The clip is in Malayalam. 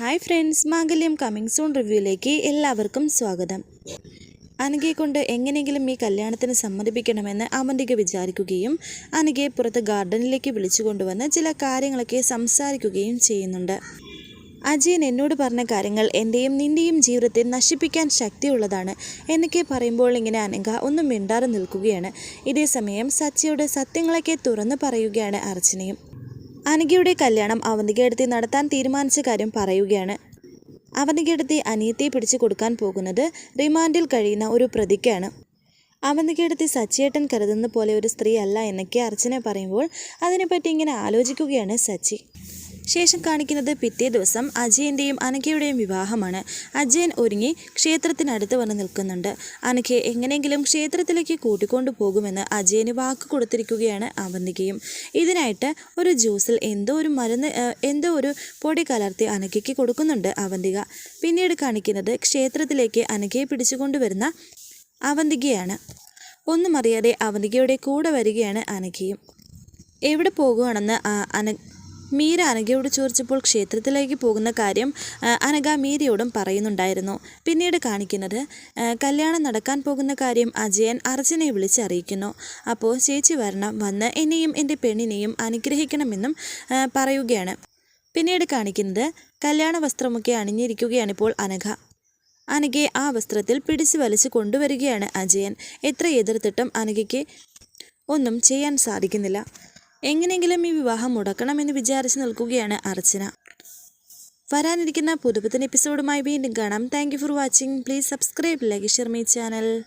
Hi friends Mangalyam coming soon റിവ്യൂയിലേക്ക് എല്ലാവർക്കും സ്വാഗതം. അനഘയെ കൊണ്ട് എങ്ങനെയെങ്കിലും ഈ കല്യാണത്തിന് സമ്മതിപ്പിക്കണമെന്ന് അമന്തിക വിചാരിക്കുകയും അനഘയെ പുറത്ത് ഗാർഡനിലേക്ക് വിളിച്ചു കൊണ്ടുവന്ന് ചില കാര്യങ്ങളൊക്കെ സംസാരിക്കുകയും ചെയ്യുന്നുണ്ട്. അജയൻ എന്നോട് പറഞ്ഞ കാര്യങ്ങൾ എന്റെയും നിന്റെയും ജീവിതത്തെ നശിപ്പിക്കാൻ ശക്തിയുള്ളതാണ് എന്നൊക്കെ പറയുമ്പോൾ ഇങ്ങനെ അനങ്ക ഒന്നും മിണ്ടാറ് നിൽക്കുകയാണ്. ഇതേസമയം സച്ചയോട് സച്ചിയോട് സത്യങ്ങളൊക്കെ തുറന്നു പറയുകയാണ് അർച്ചനയും. അനഘയുടെ കല്യാണം അവന്തികയെടുത്തി നടത്താൻ തീരുമാനിച്ച കാര്യം പറയുകയാണ്. അവന്തികയെടുത്തി അനിയത്തെ പിടിച്ചു കൊടുക്കാൻ പോകുന്നത് റിമാൻഡിൽ കഴിയുന്ന ഒരു പ്രതിക്കാണ്. അവന്തികയെടുത്തി സച്ചിയേട്ടൻ കരുതുന്ന പോലെ ഒരു സ്ത്രീ അല്ല എന്നൊക്കെ അർച്ചന പറയുമ്പോൾ അതിനെപ്പറ്റി ഇങ്ങനെ ആലോചിക്കുകയാണ് സച്ചി. ശേഷം കാണിക്കുന്നത് പിറ്റേ ദിവസം അജയന്റെയും അനഘയുടെയും വിവാഹമാണ്. അജയൻ ഒരുങ്ങി ക്ഷേത്രത്തിനടുത്ത് വന്ന് നിൽക്കുന്നുണ്ട്. അനഘയെ എങ്ങനെയെങ്കിലും ക്ഷേത്രത്തിലേക്ക് കൂട്ടിക്കൊണ്ടു പോകുമെന്ന് അജയന് വാക്ക് കൊടുത്തിരിക്കുകയാണ് അവന്തികയും. ഇതിനായിട്ട് ഒരു ജ്യൂസിൽ എന്തോ ഒരു മരുന്ന് എന്തോ ഒരു പൊടി കലർത്തി അനഘയ്ക്ക് കൊടുക്കുന്നുണ്ട് അവന്തിക. പിന്നീട് കാണിക്കുന്നത് ക്ഷേത്രത്തിലേക്ക് അനഘയെ പിടിച്ചുകൊണ്ടുവരുന്ന അവന്തികയാണ്. ഒന്നും അറിയാതെ അവന്തികയുടെ കൂടെ വരികയാണ് അനഘയും. എവിടെ പോകുകയാണെന്ന് അന മീര അനഘയോട് ചോദിച്ചപ്പോൾ ക്ഷേത്രത്തിലേക്ക് പോകുന്ന കാര്യം അനഗ മീരയോടും പറയുന്നുണ്ടായിരുന്നു. പിന്നീട് കാണിക്കുന്നത് കല്യാണം നടക്കാൻ പോകുന്ന കാര്യം അജയൻ അർജുനെ വിളിച്ച് അറിയിക്കുന്നു അപ്പോൾ ചേച്ചി വരണം വന്ന് എന്നെയും എന്റെ പെണ്ണിനെയും അനുഗ്രഹിക്കണമെന്നും പറയുകയാണ്. പിന്നീട് കാണിക്കുന്നത് കല്യാണ വസ്ത്രമൊക്കെ അണിഞ്ഞിരിക്കുകയാണിപ്പോൾ അനഘ. അനഘയെ ആ വസ്ത്രത്തിൽ പിടിച്ചു വലിച്ചു കൊണ്ടുവരികയാണ് അജയൻ. എത്ര എതിർത്തിട്ടും അനഘയ്ക്ക് ഒന്നും ചെയ്യാൻ സാധിക്കുന്നില്ല. എങ്ങനെയെങ്കിലും ഈ വിവാഹം മുടക്കണമെന്ന് വിചാരിച്ച് നിൽക്കുകയാണ് അർച്ചന. വരാനിരിക്കുന്ന പുതുപുത്തൻ എപ്പിസോഡുമായി വീണ്ടും കാണാം. Thank for watching please subscribe like share my channel